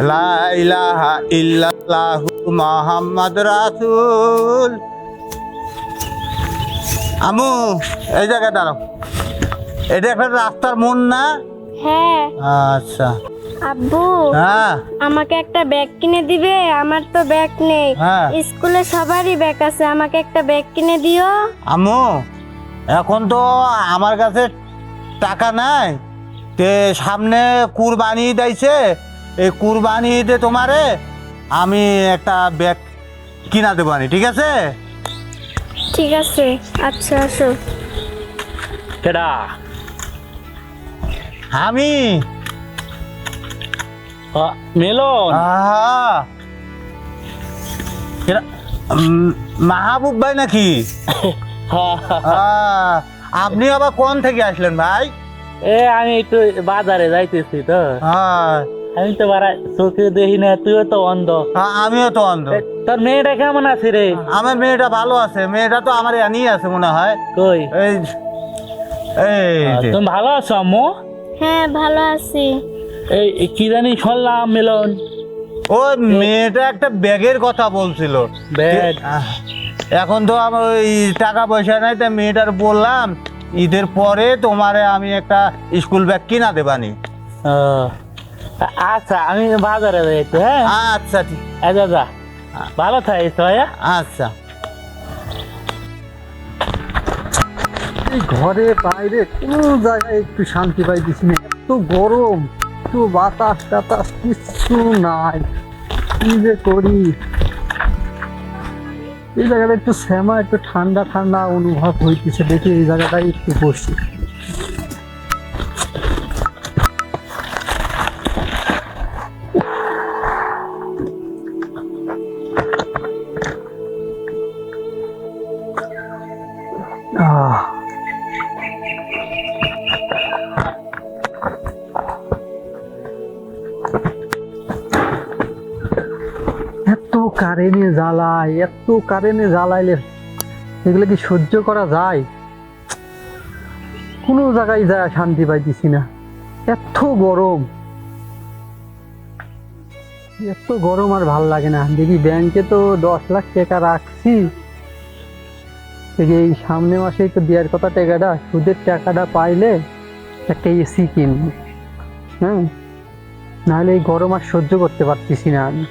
লা ইলাহা ইল্লাল্লাহু মুহাম্মদ রাসূল। আমু এই জায়গায় দাঁড়াও। এটা একটা রাস্তার মন না? হ্যাঁ। আচ্ছা। আব্বু হ্যাঁ। আমাকে একটা ব্যাগ কিনে দিবে? আমার তো ব্যাগ নেই। হ্যাঁ। স্কুলে সবারই ব্যাগ আছে। আমাকে একটা ব্যাগ কিনে দিও। আমু এখন তো আমার কাছে টাকা নাই। তে সামনে কুরবানি দিয়েছে এই কুরবানি ঈদে তোমারে আমি একটা ব্যাগ কিনা দেবানি ঠিক আছে? ঠিক আছে আচ্ছা আসো। কেডা? আমি? মিলন? মাহবুব ভাই নাকি? আপনি আবার কোন থেকে আসলেন ভাই? এ আমি একটু বাজারে যাইতেছি তো। হ্যাঁ, আমি তো বারা চোখে দেখি না তুইও তো অন্ধ। আ- আমিও তো অন্ধ। তোর মেয়েটা কেমন আছে রে? আমার মেয়েটা ভালো আছে মেয়েটা তো আমার জানিয়ে আছে মনে হয়। কই? এই এই তুমি ভালো আছো আম্মু? হ্যাঁ ভালো আছি। এই কি জানি শুনলাম মিলন। ও মেয়েটা একটা ব্যাগের কথা বলছিল। ব্যাগ? এখন তো আমার ওই টাকা পয়সা নাই তাই মেয়েটার বললাম ঈদের পরে তোমারে আমি একটা স্কুল ব্যাগ কিনা দেবানি। আচ্ছা আমি বাজারে যাই একটু হ্যাঁ? আচ্ছা ঠিক। আচ্ছা যা ভালো থাকিস ভাইয়া? আচ্ছা। এই ঘরে বাইরে কোনো জায়গায় একটু শান্তি পাইতেছি না এত গরম একটু বাতাস টাতাস কিচ্ছু নাই। কি যে করি? এই জায়গাটা একটু শ্যামা একটু ঠান্ডা ঠান্ডা অনুভব হইতেছে দেখি এই জায়গাটায় একটু বসি। এত কারেন্টে জ্বালায়, এত কারেন্টে জ্বালাইলে এগুলো কি সহ্য করা যায়? কোনো জায়গায় যায় শান্তি পাইতেছি না। এত গরম। এত গরম আর ভালো লাগে না। দেখি ব্যাংকে তো দশ লাখ টাকা রাখছি। এই সামনে মাসে তো দেওয়ার কথা টাকাটা, সুদের টাকাটা পাইলে একটা এসি কিনবো। হ্যাঁ? নাহলে এই গরম আর সহ্য করতে পারতেছি না আমি।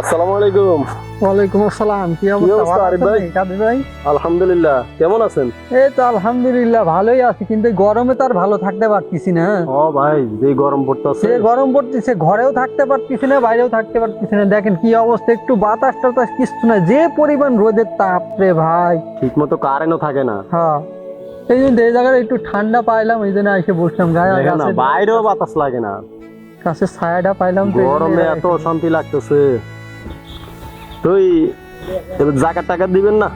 আসসালামু আলাইকুম। ওয়ালাইকুম আসসালাম কি অবস্থা? অবস্থা, আরিফ ভাই? কাদের ভাই? আলহামদুলিল্লাহ কেমন আছেন? এই তো আলহামদুলিল্লাহ ভালোই আছি কিন্তু গরমে ভালো থাকতে পারতেছি না ও ভাই যে গরম পড়তেছে। গরম পড়তেছে ঘরেও থাকতে পারতেছি না বাইরেও থাকতে পারতেছি না। দেখেন কি অবস্থা একটু বাতাস টাতাস কিছু না যে পরিমাণ রোদের তাপ রে ভাই। ঠিক মতো কারেন্টও থাকে না। হ্যাঁ এই জন্য এই জায়গায় একটু ঠান্ডা পাইলাম এই জন্য এসে বসলাম। গায়ে বাইরেও বাতাস লাগে না। গাছের ছায়াটা পাইলাম গরমে এত শান্তি লাগতেছে। তুই এবার জাকাত টাকা দিবেন না?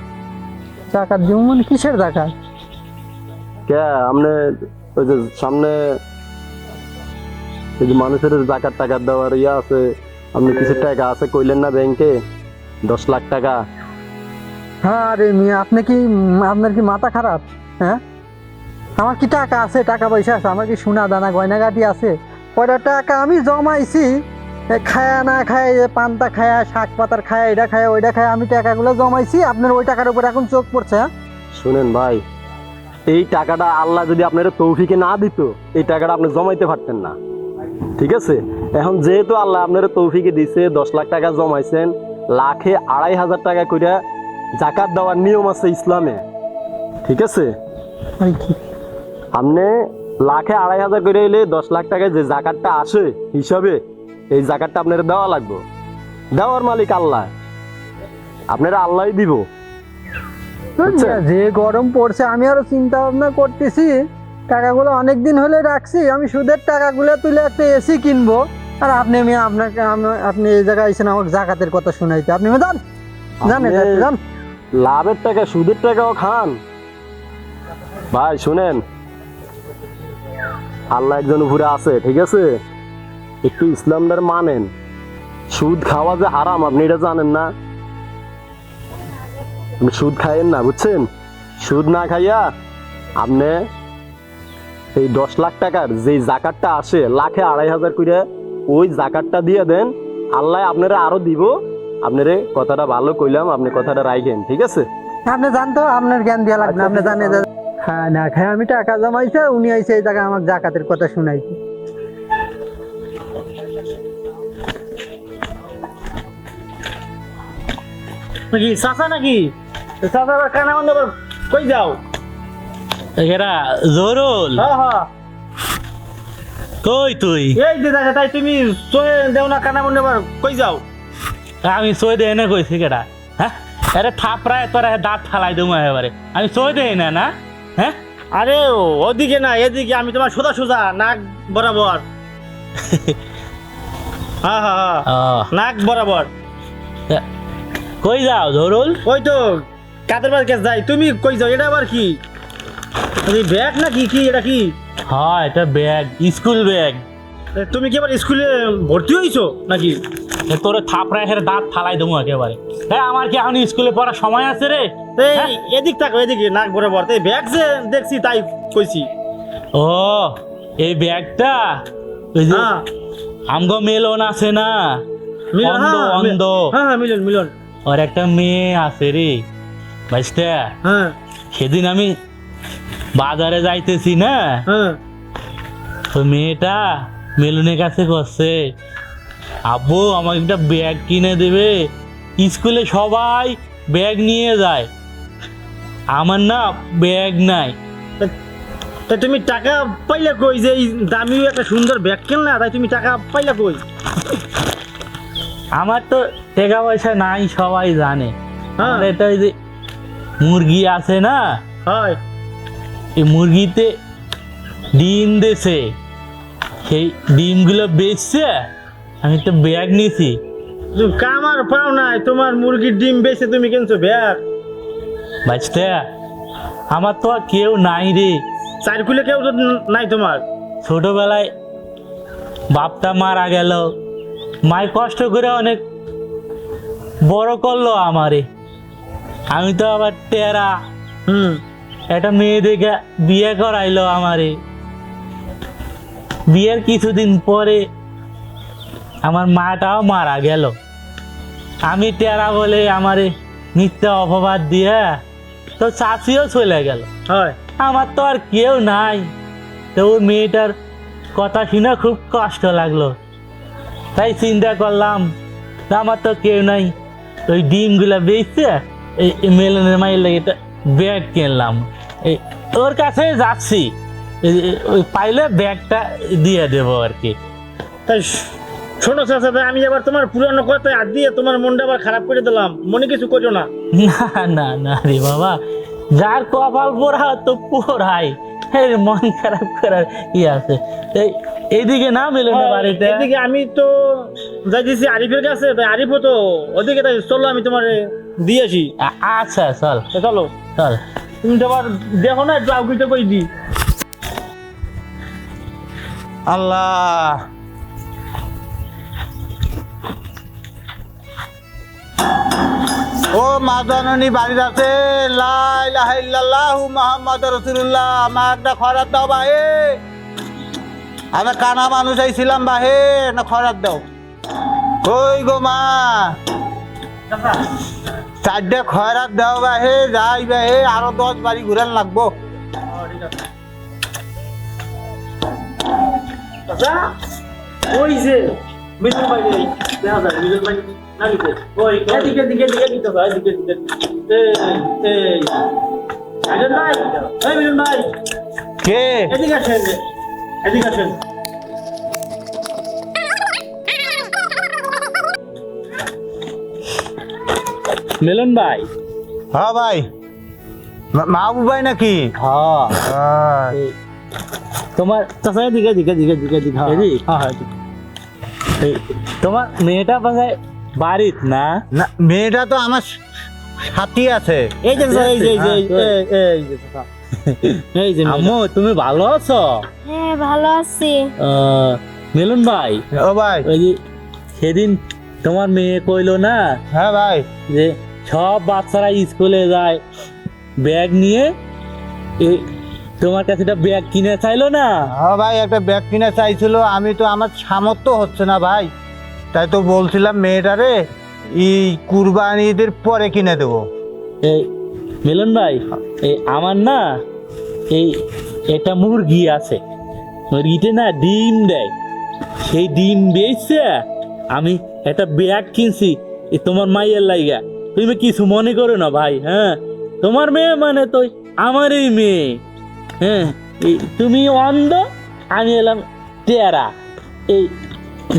জাকাত দিব মানে কিসের জাকাত? কে আপনি ওই যে সামনে এই যে মানুষের জাকাত টাকা দেওয়ার ইয়া আছে আপনি কিছু টাকা আছে কইলেন না ব্যাংকে? দশ লাখ টাকা। হ্যাঁ আরে মিয়া আপনি কি আপনার কি মাথা খারাপ? হ্যাঁ? আমার কি টাকা আছে? টাকা পয়সা আছে? আমার কি সোনা দানা গয়নাগাটি আছে? কয়টা টাকা আমি জমাইছি? খায়া না খায় যে পান্তা খায়া, শাক পাতার খায়া, এটা খায়া, ওইটা খায়া আমি টাকাগুলো জমাইছি, আপনার ওই টাকার উপর এখন চোখ পড়ছে হ্যাঁ? শুনেন ভাই, এই টাকাটা আল্লাহ যদি আপনার তৌফিকে না দিত, এই টাকাটা আপনি জমাইতে পারতেন না। ঠিক আছে? এখন যেহেতু আল্লাহ আপনার তৌফিকে দিছে, দশ লাখ টাকা জমাইছেন, লাখে আড়াই হাজার টাকা করে জাকাত দেওয়ার নিয়ম আছে ইসলামে। ঠিক আছে? আপনি লাখে আড়াই হাজার করে এলে দশ লাখ টাকায় যে জাকাতটা আসে হিসাবে এই জাকাতটা আপনার দেওয়া লাগবে। দেওয়ার মালিক আল্লাহ। আপনারা আল্লাহই দিব। যে গরম পড়ছে আমি আরও চিন্তা ভাবনা করতেছি টাকাগুলো অনেক দিন হলে রাখছি আমি সুদের টাকাগুলো তুলে একটা এসি কিনবো। আর আপনি আমি আপনাকে আপনি এই জায়গায় এসেছেন আমাকে জাকাতের কথা শুনাইতে। আপনি জান আপনি- লাভের টাকা সুদের টাকাও খান। ভাই শুনেন। আল্লাহ একজন উপরে আছে ঠিক আছে? একটু ইসলামদার মানেন। সুদ খাওয়া যে হারাম আপনি এটা জানেন না? আপনি সুদ খাইয়েন না বুঝছেন? সুদ না খাইয়া আপনি এই দশ লাখ টাকার যে জাকাতটা আসে লাখে আড়াই হাজার করে ওই জাকাতটা দিয়ে দেন আল্লাহ আপনারা আরও দিব। আপনারে কথাটা ভালো কইলাম আপনি কথাটা রাইখেন ঠিক আছে? আপনি জানতো আপনার জ্ঞান দেওয়া লাগবে আপনি জানেন হ্যাঁ না খাই আমি টাকা জমাইছে উনি আইসে এই জায়গায় আমার জাকাতের কথা শুনাইছে। নাকি? চাচা নাকি? চাচা কানা বন্ধ আবার কই যাও? এরা জরুল হ্যাঁ হ্যাঁ কই তুই? এই যে দেখা তাই তুমি চলে দেও না কানা বন্ধ আবার কই যাও? আমি সই দেয় না কইছি কেডা হ্যাঁ আরে থাপড়ায় তোরা দাঁত ফালাই দেবো এবারে আমি সই দেই না না? হ্যাঁ আরে ওদিকে না এদিকে আমি তোমার সোজা সোজা নাক বরাবর। হ্যাঁ হ্যাঁ নাক বরাবর। কই যাও জরুল ওই তো কাদের বাড়ি কাছে যাই? তুমি কই যাও? এটা আবার কি? ব্যাগ না কি? কি? এটা কি? হয় এটা ব্যাগ স্কুল ব্যাগ। তুমি কি আবার স্কুলে ভর্তি হইছো নাকি? তোর থাপড়ায় হেরে দাঁত ফালাই দেবো একেবারে। হ্যাঁ আমার কি এখন স্কুলে পড়ার সময় আছে রে? এই হ্যাঁ? এদিক থাকো এদিকে নাক বরাবর এই ব্যাগ যে দেখছি তাই কইছি। ও এই ব্যাগটা? ওই যে হ্যাঁ। আমগো মেলন আছে না? মিলন অন্ধ, হ্যাঁ, অন্ধ। হ্যাঁ হ্যাঁ মিলন মিলন। ওর একটা মেয়ে আছে রে বুঝতে? হ্যাঁ। সেদিন আমি বাজারে যাইতেছি না? হ্যাঁ। তো মেয়েটা মেলুনের কাছে করছে আব্বু আমাকে একটা ব্যাগ কিনে দেবে। স্কুলে সবাই ব্যাগ নিয়ে যায়। আমার না ব্যাগ নাই। তা তুমি টাকা পাইলা কই যে দামি একটা সুন্দর ব্যাগ কিনলা? তাই তুমি টাকা পাইলা কই? আমার তো টাকা পয়সা নাই সবাই জানে। হ্যাঁ। আমার এটা ওই যে মুরগি আছে না হয়। এই মুরগিতে ডিম দেছে। সেই ডিমগুলো বেচছে আমি তো ব্যাগ নিয়েছি তুমি কামার পাও নাই তোমার মুরগির ডিম বেচে তুমি কিনছো ব্যাগ? বাঁচতে আমার তো আর কেউ নাই রে। চারকুলে কেউ তো নাই তোমার? ছোটবেলায় বাপটা মারা গেল মায় কষ্ট করে অনেক বড় করল আমারে। আমি তো আবার টেরা। হুম। একটা মেয়ে দেখে বিয়ে করাইলো আমারে। বিয়ের কিছুদিন পরে আমার মাটাও মারা গেল। আমি টেরা বলে আমারে মিথ্যা অপবাদ দিয়ে তো চাষিও চলে গেল। হয়। আমার তো আর কেউ নাই। তো ওই মেয়েটার কথা শুনে খুব কষ্ট লাগল। তাই চিন্তা করলাম আমার তো কেউ নাই। ওই ডিমগুলা বেচছে এই মেলনের মাইল লেগে ব্যাগ কিনলাম। এই ওর কাছে যাচ্ছি ওই পাইলে ব্যাগটা দিয়ে দেবো আর কি। তাই শোনো চাচা তাই আমি আবার তোমার পুরানো কথায় হাত দিয়ে তোমার মনটা আবার খারাপ করে দিলাম। মনে কিছু করো না? না না না রে বাবা যার কপাল পোড়া তো পোড়াই। এর মন খারাপ করার কি আছে? এই এইদিকে না মিলনের বাড়িতে? এদিকে আমি তো যাইতেছি আরিফের কাছে তাই আরিফও তো ওদিকে তাই চলো আমি তোমার দিয়ে আসি। আচ্ছা চল। চলো। চল। তুমি তো আবার দেখো না একটু আগুইতে কই দি। আল্লাহ। ও মা জননী বাড়ির আছে। লাহু মোহাম্মদ রসুল্লাহ আমার একটা খরার দাও বাহে আমি কানা মানুষ আইছিলাম বাহে না খরার দাও। কই গো মা? চারটে খয়রাত দাও বাহে যাই বাহে আরও দশ বাড়ি ঘুরান লাগবো। ওই যে মিলন ভাই দেখা যায় মিলন ভাই ওই এদিকে দিকে দিকে দিতে হয় এদিকে দিকে এই এই। মিলন ভাই? এই মিলন ভাই। কে? এদিকে আসেন। এদিকে আসেন। মিলন ভাই। হ্যাঁ ভাই। মাহবুব ভাই নাকি? হ্যাঁ। হ্যাঁ। তোমার চাচা এদিকে এদিকে এদিকে এদিকে এদিকে হ্যাঁ। হ্যাঁ হ্যাঁ তোমার মেয়েটা পাশে বাড়িত না? না মেয়েটা তো আমার সাথী আছে। এই যে এই যে এই যে এই যে চাচা। এই যে আম্মু তুমি ভালো আছো? হ্যাঁ ভালো আছি। মিলন ভাই ও ভাই। ওই যে সেদিন তোমার মেয়ে কইলো না হ্যাঁ ভাই। যে সব বাচ্চারা স্কুলে যায় ব্যাগ নিয়ে তোমার কাছে একটা ব্যাগ কিনে চাইলো না? হ্যাঁ ভাই একটা ব্যাগ কিনে চাইছিল। আমি তো আমার সামর্থ্য হচ্ছে না ভাই। তাই তো বলছিলাম মেয়েটারে এই কুরবানিদের পরে কিনে দেবো। এই মিলন ভাই এই আমার না এই এটা মুরগি আছে। মুরগিতে না ডিম দেয়। সেই ডিম বেচছে আমি একটা ব্যাগ কিনছি এই তোমার মাইয়ের লাইগা। তুমি কিছু মনে করো না ভাই হ্যাঁ? তোমার মেয়ে মানে তো আমারই মেয়ে। হ্যাঁ তুমি অন্ধ আমি এলাম টেরা। এই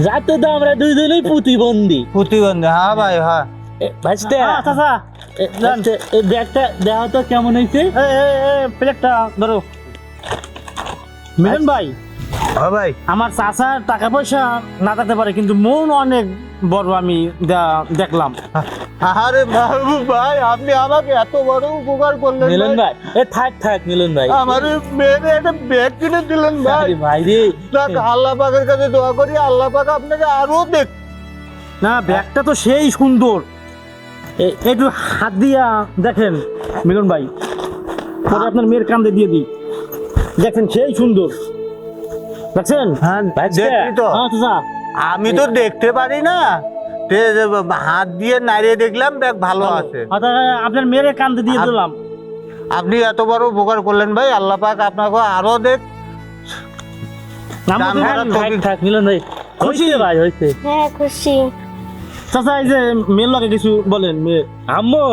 যাতে তো আমরা দুইজনেই প্রতিবন্ধী। প্রতিবন্ধী হ্যাঁ ভাই হ্যাঁ। ভাজতে এই ব্যাগটা দেওয়া তো কেমন হয়েছে? প্লেটটা ধরো। মিলন ভাই হ্যাঁ ভাই। আমার চাচার টাকা পয়সা না থাকতে পারে কিন্তু মন অনেক বড় আমি দেখলাম। আরে মাহবুব ভাই আপনি আমাকে এত বড় উপকার করলেন মিলন ভাই। এ থাক থাক মিলন ভাই। আমার মেয়েরে একটা ব্যাগ কিনে দিলেন ভাই। ভাই রে। আল্লাহ পাকের কাছে দোয়া করি আল্লাহ পাক আপনাকে আরও দেখ না ব্যাগটা তো সেই সুন্দর। একটু হাত দিয়া দেখেন মিলন ভাই। পরে আপনার মেয়ের কান্দে দিয়ে দিই। দেখেন সেই সুন্দর। দেখছেন? হ্যাঁ দেখছি তো? হ্যাঁ আমি তো দেখতে পারি না। হাত দিয়ে নাড়িয়ে দেখলাম ব্যাগ ভালো আছে। অর্থাৎ আপনার মেয়ের কান্দে দিয়ে দিলাম। আপনি এত বড় উপকার করলেন ভাই আল্লাহ পাক আপনাকে আরও দেখ। খুশি? ভাই হয়েছে। হ্যাঁ খুশি। চাচা এই যে মেয়ের লগে কিছু বলেন মেয়ে। আম্মু!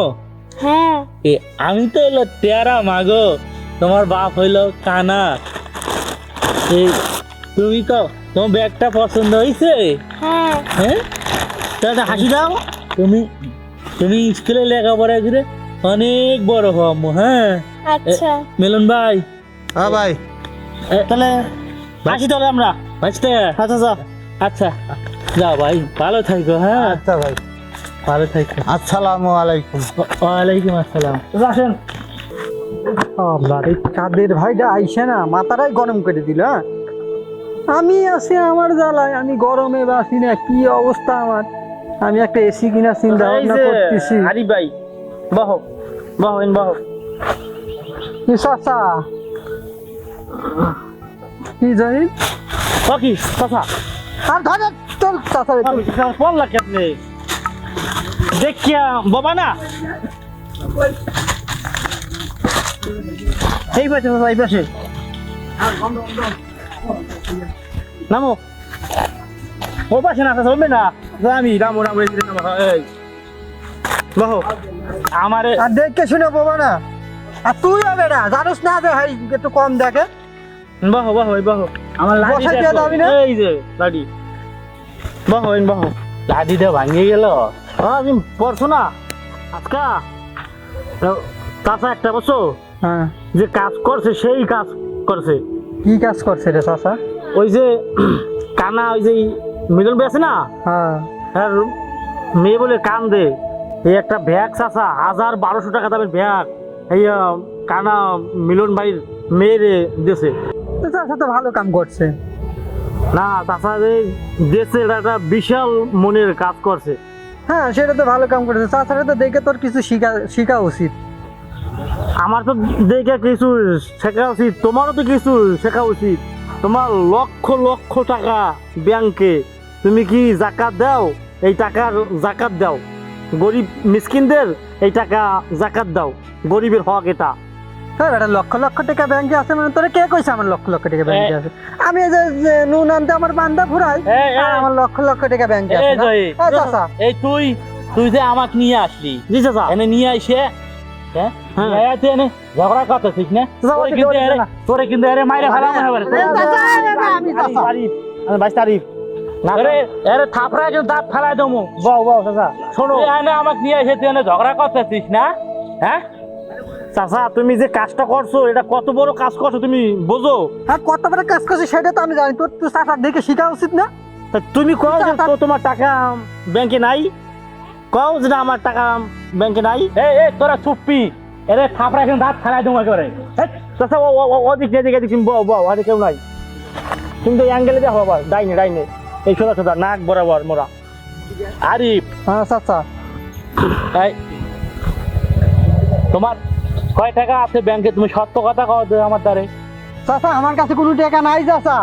হ্যাঁ। এ আমি তো হলো টেরা মাগো তোমার বাপ হইল কানা। এই তুমি তো তোমার ব্যাগটা পছন্দ হয়েছে হ্যাঁ। হ্যাঁ? তাহলে হাসি দাও। তুমি তুমি স্কুলে লেখাপড়া করে অনেক বড় হও আম্মু হ্যাঁ? আচ্ছা। মিলন ভাই। হ্যাঁ ভাই। তাহলে হাসি তাহলে আমরা। বাঁচতে আচ্ছা আচ্ছা। যাও ভাই ভালো থাকো হ্যাঁ? আচ্ছা ভাই। ভালো থাকো। আসসালামু আলাইকুম। ওয়ালাইকুম আসসালাম। আল্লাহ এই কাদের ভাইটা আইসে না মাথাটাই গরম করে দিল হ্যাঁ? আমি আছি আমার জ্বালায় আমি গরমে বাসি না কি অবস্থা আমার? আমি একটা এসি কিনা চিন্তা ভাবনা করতেছি। ভাই বহ বহ ইন বহ। চাচা। কি জহির কি চাচা। আর ধরে তোর চাচা কেমনে? দেখিয়া বাবা না? এই পাশে চাচা এই পাশে। নামো। ও পাশে না চাচা হবে না। আমি এই এই। বহ। আমারে আর দেখকে শুনে পাবো না। আর তুই হবে না জানোস না যে ভাই একটু কম দেখে। বহ বহ বহ। আমার লাঠি? এই যে লাঠি বহ বহ। লাঠিটা ভাঙিয়ে গেল। হ্যাঁ তুমি পড়ছো না। আজকা? চাচা একটা বছর হ্যাঁ। যে কাজ করছে সেই কাজ করছে। কি কাজ করছে রে চাচা? ওই যে কানা ওই যে মিলন আছে না? হ্যাঁ। আর মেয়ে বলে কান দে এই একটা ব্যাগ চাচা হাজার বারোশো টাকা দামের ব্যাগ। এই কানা মিলন ভাইয়ের মেয়েরে দিয়েছে। তো চাচা তো ভালো কাম করছে। না তাছাড়া এটা একটা বিশাল মনের কাজ করছে। হ্যাঁ সেটা তো ভালো কাম করেছে। তাছাড়া তো দেখে তোর কিছু শিখা শিখা উচিত। আমার তো দেখে কিছু শেখা উচিত। তোমারও তো কিছু শেখা উচিত। তোমার লক্ষ লক্ষ টাকা ব্যাংকে তুমি কি জাকাত দাও? এই টাকার জাকাত দাও। গরিব মিসকিনদের এই টাকা জাকাত দাও। গরিবের হক এটা। হ্যাঁ বেটা লক্ষ লক্ষ টাকা ব্যাংকে আছে মানে তোরা কে কইছে আমার লক্ষ লক্ষ টাকা ব্যাংকে আছে? আমি এই যে নুন আনতে আমার বান্দা ফুরাই আর আমার লক্ষ লক্ষ টাকা ব্যাংকে আছে এই চাচা। এই তুই তুই যে আমাকে নিয়ে আসলি জি চাচা। এনে নিয়ে আইসে হ্যাঁ। ঝগড়া করতে ঠিক না। তোরে কিন্তু মাইরে ফেলা মনে আমি তারিফ কিন্তু দাঁত দমু চাচা। শোনো। আমাকে নিয়ে এসে তুই ঝগড়া করতেছিস না? হ্যাঁ? চাচা তুমি যে কাজটা করছ এটা কত বড় কাজ করছ তুমি বোঝো? হ্যাঁ কত বড় কাজ করছে সেটা তো আমি জানি। তোর তো চাচার দেখে শিখা উচিত না? তা তুমি কও যে চাচা- তো তোমার টাকা ব্যাংকে নাই? কও যে না আমার টাকা ব্যাংকে নাই? এই এই তোরা চুপ্পি এরে থাপড়া কিন্তু দাঁত দমু একেবারে। হেৎ, চাচা ও ওদিক এদিকে এদিক বউ বউ ওদিকে কেউ নাই। কিন্তু এই অ্যাঙ্গেলে দেখো আবার ডাইনে ডাইনে। এই সোজা সোজা নাক বরাবর মোরা আরিফ। হ্যাঁ চাচা। এই তোমার কয় টাকা আছে ব্যাংকে? তুমি সত্য কথা কও তো আমার দ্বারে। চাচা আমার কাছে কোনো টাকা নাই চাচা।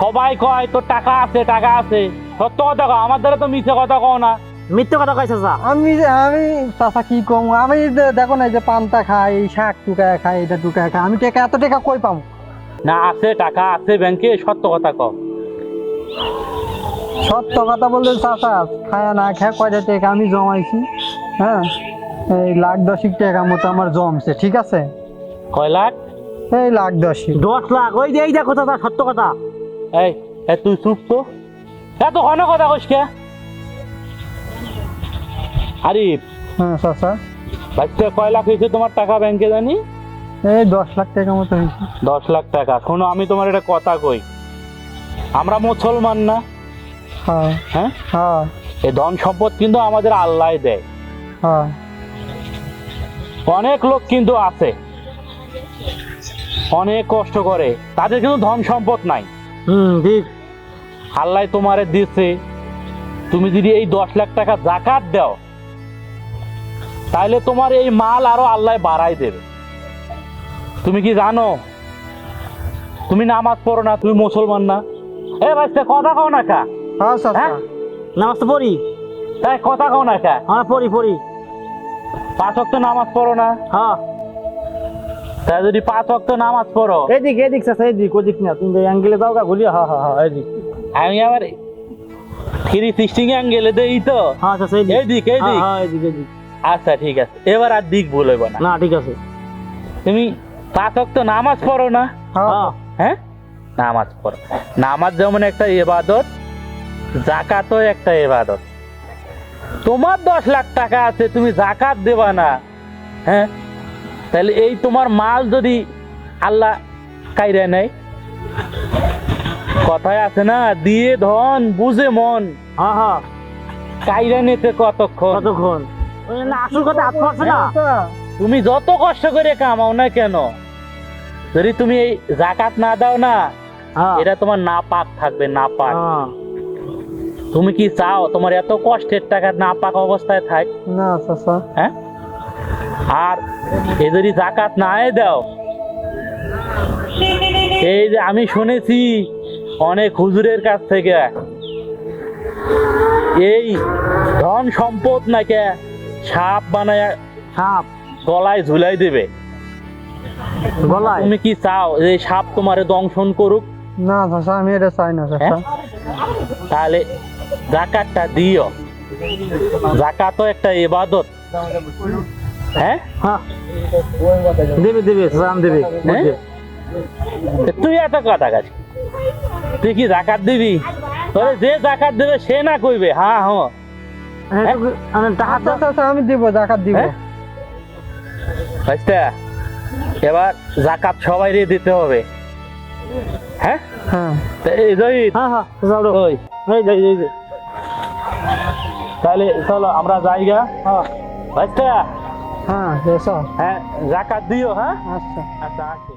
সবাই কয় তোর টাকা আছে টাকা আছে। সত্য কথা কও আমার দ্বারা তো মিথ্যে কথা কও না। মিথ্যে কথা কইছে যা আমি আমি চাচা কি কম? আমি দেখো না এই যে পান্তা খাই এই শাক টুকায় খাই এটা টুকায় খাই আমি টাকা এত টাকা কই পাবো? না আছে টাকা আছে ব্যাংকে সত্য কথা কও। সত্য কথা বলতে চাচা খায়া না খায় কয়টা টাকা আমি জমাইছি হ্যাঁ? এই লাখ দশিক টাকা মতো আমার জমছে ঠিক আছে? কয় লাখ? এই লাখ দশিক। দশ লাখ ওই যে এই দেখো চাচা সত্য কথা। এই এ তুই চুপ তো। এত ঘন কথা কইস কে? আরিফ। হ্যাঁ চাচা। বাচ্চা কয় লাখ হয়েছে তোমার টাকা ব্যাংকে জানি? এই দশ লাখ টাকা মতো হয়েছে দশ লাখ টাকা। শোনো আমি তোমার একটা কথা কই। আমরা মুসলমান না। হ্যাঁ। হ্যাঁ? হ্যাঁ। এই ধন সম্পদ কিন্তু আমাদের আল্লাহ দেয়। হ্যাঁ। অনেক লোক কিন্তু আছে। অনেক কষ্ট করে। তাদের কিন্তু ধন সম্পদ নাই। হুম ঠিক। আল্লাহ তোমারে দিচ্ছে তুমি যদি এই দশ লাখ টাকা জাকাত দাও তাহলে তোমার এই মাল আরও আল্লাহ বাড়াই দেবে। তুমি কি জানো? তুমি নামাজ পড়ো না তুমি মুসলমান না। এ ভাইস্তে কথা কও না কা। হ্যাঁ হ্যাঁ? নামাজ তো পড়ি। তাই কথা কও না কা। হ্যাঁ পড়ি পড়ি। পাঁচ ওয়াক্ত নামাজ পড়ো না? হ্যাঁ। তাই যদি পাঁচ ওয়াক্ত নামাজ পড়ো। এদিক এদিক চাচা এদিক ওদিক না। তুমি অ্যাঙ্গেলে যাও গা ঘুরিয়ে হ্যাঁ হ্যাঁ হ্যাঁ এদিক। আমি আবার থ্রি সিক্সটিং অ্যাঙ্গেলে দেই তো? হ্যাঁ চাচা এদিক। এইদিক এইদিক হ্যাঁ হ্যাঁ এদিক এদিক। আচ্ছা ঠিক আছে। এবার আর দিক ভুল হইব না। না ঠিক আছে। তুমি পাঁচ ওয়াক্ত নামাজ পড়ো না? হ্যাঁ। হ্যাঁ? নামাজ পড়ো। নামাজ যেমন একটা ইবাদত জাকাতও একটা ইবাদত। তোমার দশ লাখ টাকা আছে তুমি জাকাত দেবা না। হ্যাঁ? তাহলে এই তোমার মাল যদি আল্লাহ কাইরে নেয়। কথায় আছে না দিয়ে ধন বুঝে মন। হ্যাঁ হ্যাঁ। কাইরা নিতে কতক্ষণ? কতক্ষণ? ওই না আসল কথা হাত না? তুমি যত কষ্ট করে কামাও না কেন? যদি তুমি এই জাকাত না দাও না হ্যাঁ। এটা তোমার না পাক থাকবে না পাক হ্যাঁ। তুমি কি চাও তোমার এত কষ্টের টাকা না পাকা অবস্থায় থাক? না চাচা। হ্যাঁ? আর এ যদি জাকাত না দাও। এই যে আমি শুনেছি অনেক হুজুরের কাছ থেকে। এই ধন সম্পদ নাকি সাপ বানায় সাপ? গলায় ঝুলাই দেবে। গলায়? তুমি কি চাও যে সাপ তোমারে দংশন করুক? না চাচা আমি এটা চাই না চাচা। হ্যাঁ? তাহলে জাকাতটা দিও। জাকাতও একটা ইবাদত। হ্যাঁ? হ্যাঁ। দেবে দেবে সালাম দেবে হ্যাঁ? তুই এত কথা গাছ তুই কি জাকাত দিবি? তোরে যে জাকাত দেবে সে না কইবে হ্যাঁ হ্যাঁ? আমি আচ্ছা চাচা আমি দিব জাকাত দিব। হ্যাঁ? বুঝতে এবার জাকাত সবাই দিতে হবে। হ্যাঁ? হ্যাঁ। এই হ্যাঁ হ্যাঁ এই যাই যাই যাই। তাহলে চলো আমরা যাইগা হ্যাঁ। হ্যাঁ চাচা হ্যাঁ জাকাত দিও হ্যাঁ? আচ্ছা। আচ্ছা আসি